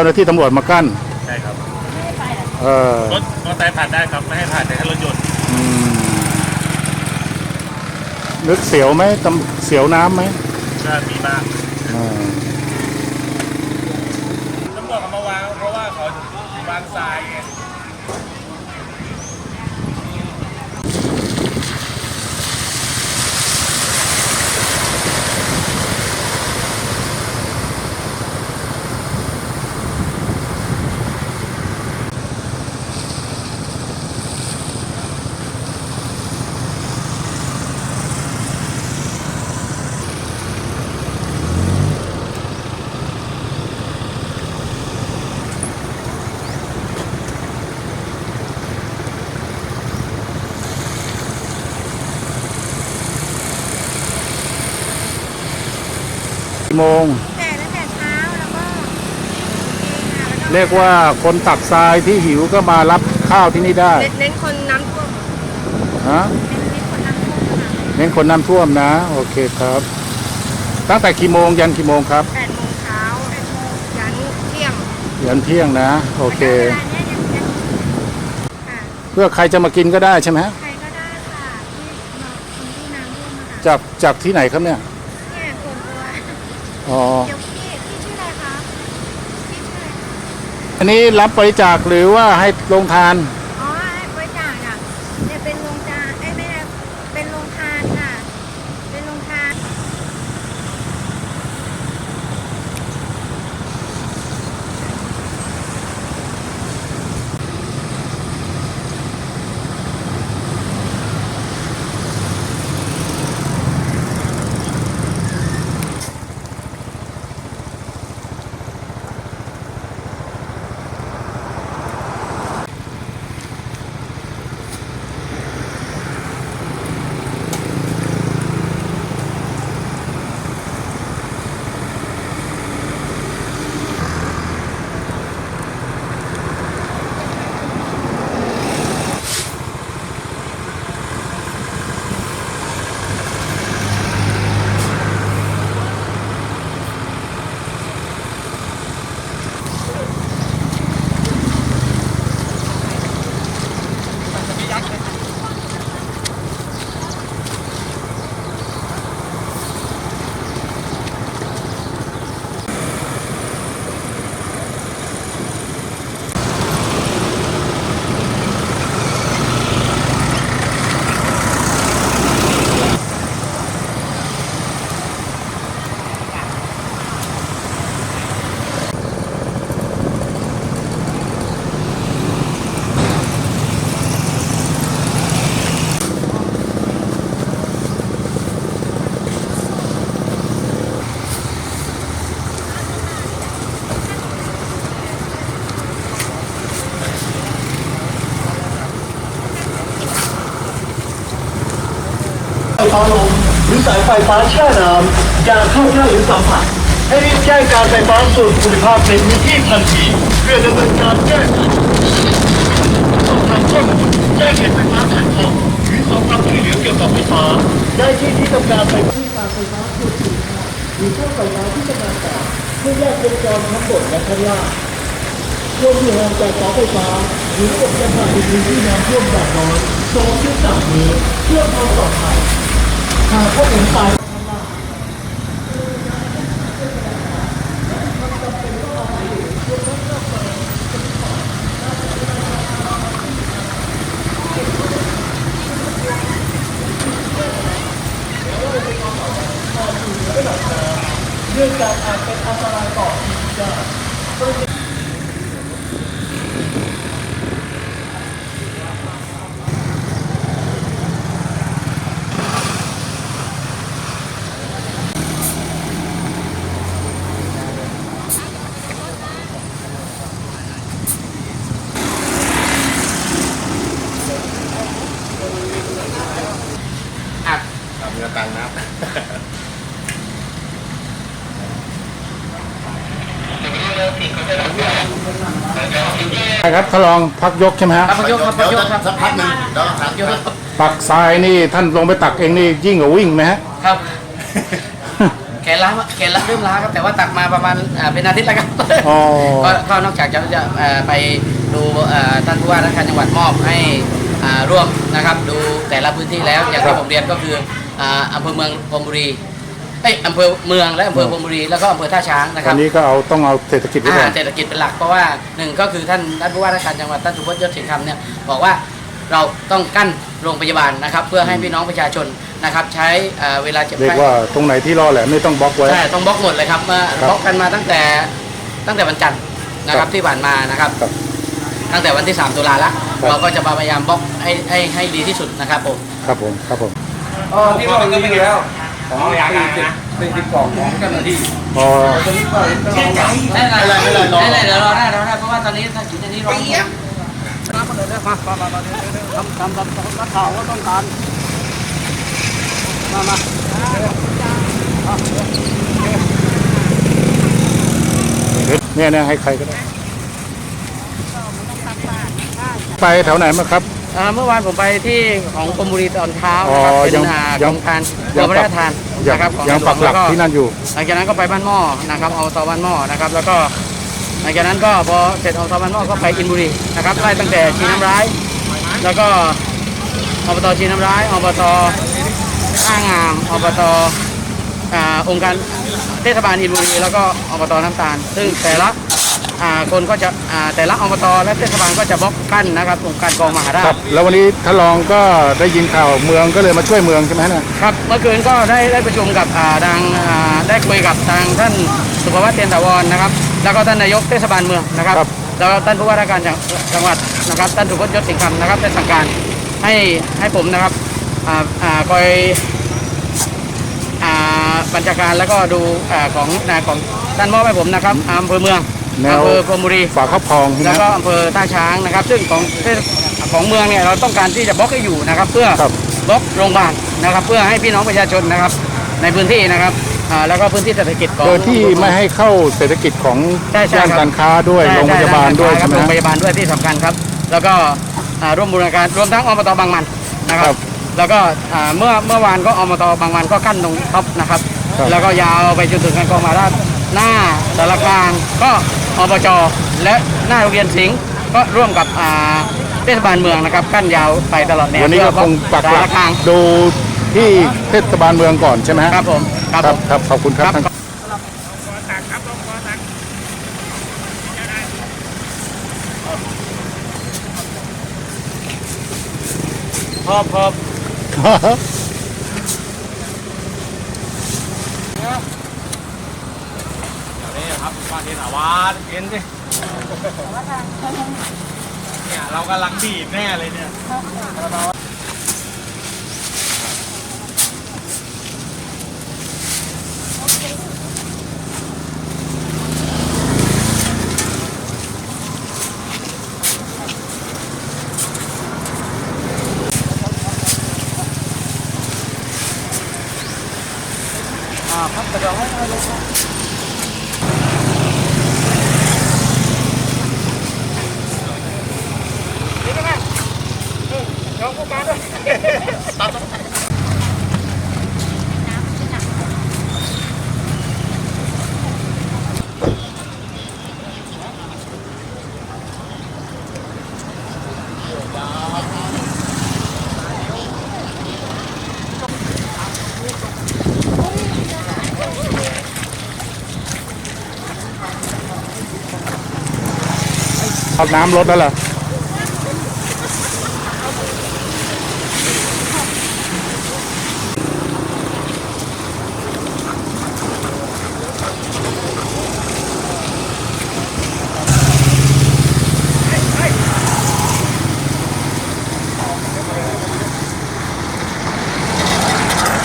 อ๋อเจ้าหน้าที่ตำรวจมากั้นใช่ครับเออรถมอเตอร์ไซค์ผ่านได้ครับไม่ให้ผ่านแต่ถ้ารถยนต์อืมนึกเสียวไหมตำเสียวน้ำไหมก็มีบ้างอ่าตำรวจเขามาวางเพราะว่าเขาวางทรายไง กี่โมง แต่ตั้งแต่เช้าแล้วก็เองค่ะแล้วก็เรียกว่าคนตักทรายที่หิวก็มารับข้าวที่นี่ได้ เน้นเน้นคนน้ำท่วมฮะ เน้นเน้นคนน้ำท่วมค่ะเน้นคนน้ำท่วมนะ โอเคครับ ตั้งแต่กี่โมงยันกี่โมงครับแปดโมงเช้าแปดโมงยันเที่ยงยันเที่ยงนะ โอเคแล้วก็เวลาเนี้ยยังยังค่ะเพื่อใครจะมากินก็ได้ใช่ไหมฮะใครก็ได้ค่ะที่มาคนที่น้ำท่วมอะค่ะจากจากที่ไหนครับเนี่ยเนี่ยส่วนตัว อ๋อ เดี๋ยวพี่พี่ชื่ออะไรคะพี่ชื่ออะไรคะ อันนี้รับบริจาคหรือว่าให้ลงทาน อ๋อให้บริจาคอะเนี่ยเป็นโรงจานไอ้ยไม่ได้เป็นโรงทานค่ะ เป็นโรงทานาลมหรือสายไฟฟ้าแช่น้ำอย่าเข้าใกล้หรือสัมผัสให้รีบแจ้งการไฟฟ้าส่วนภูมิภาคในพื้นที่ทันที เพื่อดำเนินการแก้ไขสอบถามข้อมูลแจ้งเหตุไฟฟ้าขัดข้องหรือขอความช่วยเหลือเกี่ยวกับไฟฟ้า ได้ที่ที่ทำการไฟฟ้าที่การไฟฟ้าส่วนภูมิภาคหรือช่องไฟฟ้าที่ทำงานต่อเพื่อแยกวงจรทั้งหมดและข้างล่างควรอยู่ห่างจากเสาไฟฟ้าหรือระบบประสาทในพื้นที่น้ำท่วมอย่างน้อยสองถึงสามเมตรเพื่อความปลอดภัย หากพบเห็นไฟ เรื่องการอาจเป็นอันตรายต่อชีวิตได้ เรือตังน้ำ ใช่ ครับทดลองพักยกใช่ไหมฮะพักยกครับพักยกครับ สักพักหนึ่งเดี๋ยวสักยกครับตักทรายนี่ท่านลงไปตักเองนี่ยิ่งกว่าวิ่งไหมฮะ ครับ แขนล้าแขนล้าเริ่มล้าครับแต่ว่าตักมาประมาณอ่าเป็นอาทิตย์แล้วครับอ๋อ ก็ก็นอกจากจะจะเอ่อไปดูเอ่อท่านผู้ว่าราชการจังหวัดมอบให้อ่าร่วมนะครับ ดูแต่ละพื้นที่แล้วอย่างที่ผมเรียนก็คืออ่าอำเภอเมืองพรหมบุรี เอ้ยอำเภอเมืองและอำเภอพรหมบุรีแล้วก็อำเภอท่าช้างนะคตอรับนนี้ก็เอาต้องเอาเศรษฐกิจไว้ก่ออ่านเศรษฐกิจเป็นหลักเพราะว่าหนึ่งก็คือท่านท่านผู้ว่าราชการจังหวัดท่านสุพจน์ยศสิงห์คำเนี่ยบอกว่าเราต้องกั้นโรงพยาบาลนะครับ เพื่อให้พี่น้องประชาชนนะครับ ใช้เอ่อเวลาเจ็บเรียกไข้ ว่าตรงไหนที่รอแหละไม่ต้องบล็อกไว้ ใช่ต้องบล็อกหมดเลยครับมาครับบล็อกกันมาตั้งแต่ตั้งแต่วันจันทร์นะคครัรับบที่ผ่านมานะครับ ครับตั้งแต่วันที่ 3 ตุลาละครับ เราก็จะพยายามบล็อกให้ให้ให้ดีที่สุดนะครับผม ครับผมครับผม อ๋อที่เราก็ไม่แล้ว ของอย่างนั้นนะเป็นสิบกล่องของเจ้าหน้าที่อ๋อได้เลยได้เลยได้เลยเดี๋ยวรอได้รอได้เพราะว่าตอนนี้ถ้ากินอันนี้รอมามาเลยมามามามาทำทำทำนักข่าวก็ต้องการมามาเนี่ยเนี่ยให้ใครก็ได้ ไปแถวไหนมาครับ อ่าเมื่อวานผมไปที่ของกรมบุรีตอนเช้านะครับ อ๋อเป็นยังอ่ายักงรมการกยัรงมพระราชทานยังนะครับของยังปักหลักแวที่นั่นอยู่ หลังจากนั้นก็ไปบ้านหม้อนะครับอบตบ้านหม้อนะครับ แล้วก็หลังจากนั้นก็พอเสร็จอบตบ้านหม้อก็ไปอินบุรีนะครับไล่ตั้งแต่ชีน้ำร้าย แล้วก็อบตชีน้ำร้ายอบตท่างามอบตอ่าองค์การเทศบาลอินบุรีแล้วก็อบตน้ำตาล ซึ่งแต่ละอ่า คนก็จะอ่าแต่ละอบตและเทศบาลก็จะบล็อกกั้นนะครับองค์การกองมหาราครัชบแล้ววันนี้ท่านรองก็ได้ยินข่าวเมืองก็เลยมาช่วยเมืองใช่ไหมเนี่ยครับเมื่อคืนก็ได้ได้ประชุมกับอ่าทางอ่าได้คุยกับทางท่านสุภวัฒน์เทียนถาวรนะครับ แล้วก็ท่านนายกเทศบาลเมืองนะครับครับแล้วก็ท่านผู้ว่าราชการจังจังหวัดนะครับท่านสุพจน์ยศสิงห์คำนะครับได้สั่งการให้ให้ผมนะครับอ่าอ่าคอยอ่าบัญชาการแล้วก็ดูอ่าของอ่าของท่านมอบให้ผมนะครับอำเภอเมือง แนวอำเภอพรหมบุรีฝากครอบครองใช่ไหมแล้วก็อำเภอท่าช้างนะครับ ซึ่งของเทศของเมืองเนี่ยเราต้องการที่จะบล็อกให้อยู่นะครับ เพื่อครับบล็อกโรงพยาบาลนะครับ เพื่อให้พี่น้องประชาชนนะครับ ในพื้นที่นะครับอ่าแล้วก็พื้นที่เศรษฐกิจของ โดยที่ไม่ให้เข้าเศรษฐกิจของใช่ใช่ย่านครับ การค้าด้วยใช่โรงพยาบาลด้วยคใช่รับไหมโรงพฮะ ยาบาลด้วยที่สำคัญครับ แล้วก็อ่าร่วมบูรณาการรวมทั้งอบตบางมันนะคครัรับบแล้วก็อ่าเมื่อเมื่อวานก็อบตบางมันก็กั้นตรงท็อปนะครับ ครับ แล้วก็ยาวไปจนถึงการกองมหาราชหน้าสารกลางก็ อบจและหน้าโรงเรียนสิงห์ก็ร่วมกับอ่าเทศบาลเมืองนะครับกั้นยาวไปตลอดแนววันนี้ก็เพื่คองปักหลัสากรกลางดูที่เทศบาลเมืองก่อนใช่ไหมฮะครับผมครับคผรับมครับขอบคุณครับท่านพอพอนี่ ครับมาเทนาวาดเห็นดิเนี่ยเรากำลังบีบแน่เลยเนี่ย อ่าครับกระดองให้ให้เลยครับ เอาน้ำลดแล้วเหรอ